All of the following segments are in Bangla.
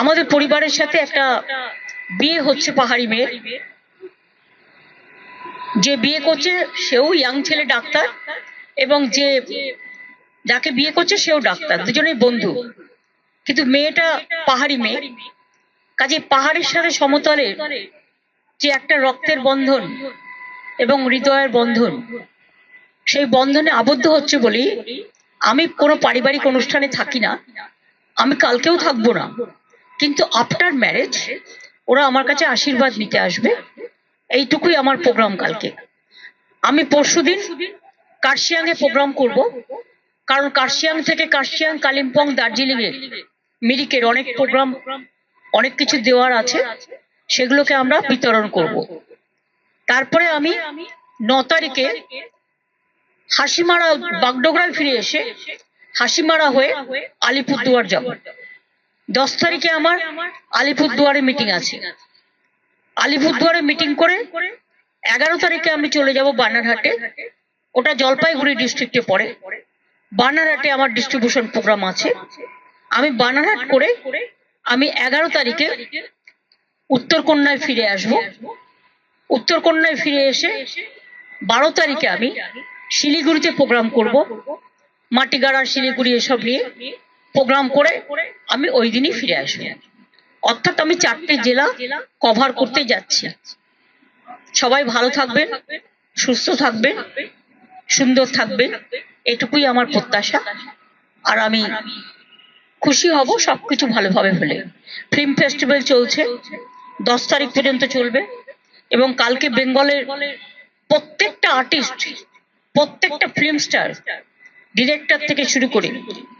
আমাদের পরিবারের সাথে একটা বিয়ে হচ্ছে পাহাড়ি মেয়ে। যে বিয়ে করছে সেও ইয়াং ছেলে ডাক্তার এবং যে যাকে বিয়ে করছে সেও ডাক্তার, দুজনেই বন্ধু। কিন্তু মেয়েটা পাহাড়ি মেয়ে। কাজে পাহাড়ের সাথে সমতলে যে একটা রক্তের বন্ধন এবং হৃদয়ের বন্ধন, সেই বন্ধনে আবদ্ধ হচ্ছে বলেই আমি কোনো পারিবারিক অনুষ্ঠানে থাকি না। আমি কালকেও থাকব না। কিন্তু আফটার ম্যারেজ ওরা আমার কাছে আশীর্বাদ নিতে আসবে। এইটুকুই আমার প্রোগ্রাম কালকে। আমি পরশুদিন কার্শিয়াংয়ে প্রোগ্রাম করব। কারণ কার্শিয়াং থেকে কার্শিয়াং, কালিম্পং দার্জিলিং এ মিরিকের অনেক প্রোগ্রাম অনেক কিছু দেওয়ার আছে। সেগুলোকে আমরা বিতরণ করব। তারপরে আমি ন তারিখে হাসিমারা বাগডোগরায় ফিরে এসে হাসিমারা হয়ে আলিপুরদুয়ার যাব। দশ তারিখে আমার আলিপুরদুয়ারে মিটিং আছে। আলিপুরদুয়ারে মিটিং করে এগারো তারিখে আমি চলে যাব বানারহাটে। ওটা জলপাইগুড়ি ডিস্ট্রিক্টে পড়ে। বানারহাটে আমার ডিস্ট্রিবিউশন প্রোগ্রাম আছে। আমি বানারহাট করে আমি এগারো তারিখে উত্তরকন্যায় ফিরে আসব। উত্তরকন্যায় ফিরে এসে বারো তারিখে আমি শিলিগুড়িতে প্রোগ্রাম করব। মাটিগাড়া শিলিগুড়ি এসব নিয়ে। প্রোগ্রাম করে আমি ওই দিনই ফিরে আসব অর্থাৎ আমি চারটে জেলা কভার করতে যাচ্ছি। সবাই ভালো থাকবেন, সুস্থ থাকবেন, সুন্দর থাকবেন, এটুকুই আমার প্রত্যাশা। আর আমি খুশি হব সবকিছু ভালোভাবে হলে। ফিল্ম ফেস্টিভ্যাল চলছে, দশ তারিখ পর্যন্ত চলবে। এবং কালকে বেঙ্গলের প্রত্যেকটা আর্টিস্ট প্রত্যেকটা ফিল্ম স্টার ডিরেক্টর থেকে শুরু করে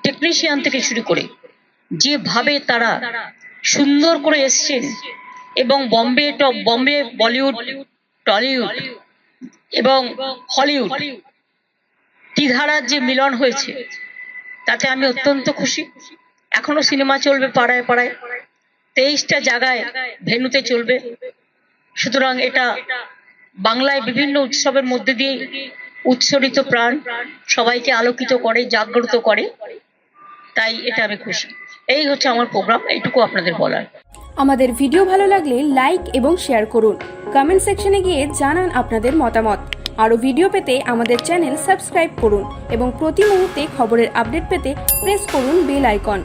টেকনিশিয়ান থেকে শুরু করে, যেভাবে তারা সুন্দর করে এসছেন এবং বম্বে টপ, বম্বে বলিউড, টলিউড এবং হলিউড ত্রিধারার যে মিলন হয়েছে, তাতে আমি অত্যন্ত খুশি। এখনও সিনেমা চলবে পাড়ায় পাড়ায়, তেইশটা জায়গায় ভেনুতে চলবে। সুতরাং এটা বাংলায় বিভিন্ন উৎসবের মধ্যে দিয়ে উৎসরিত প্রাণ সবাইকে আলোকিত করে, জাগ্রত করে। তাই এটা আমি খুশি। এই হচ্ছে আমার প্রোগ্রাম এইটুকু আপনাদের বলার। আমাদের ভিডিও ভালো লাগলে লাইক এবং শেয়ার করুন। কমেন্ট সেকশনে গিয়ে জানান আপনাদের মতামত। আরও ভিডিও পেতে আমাদের চ্যানেল সাবস্ক্রাইব করুন এবং প্রতি মুহূর্তে খবরের আপডেট পেতে প্রেস করুন বেল আইকন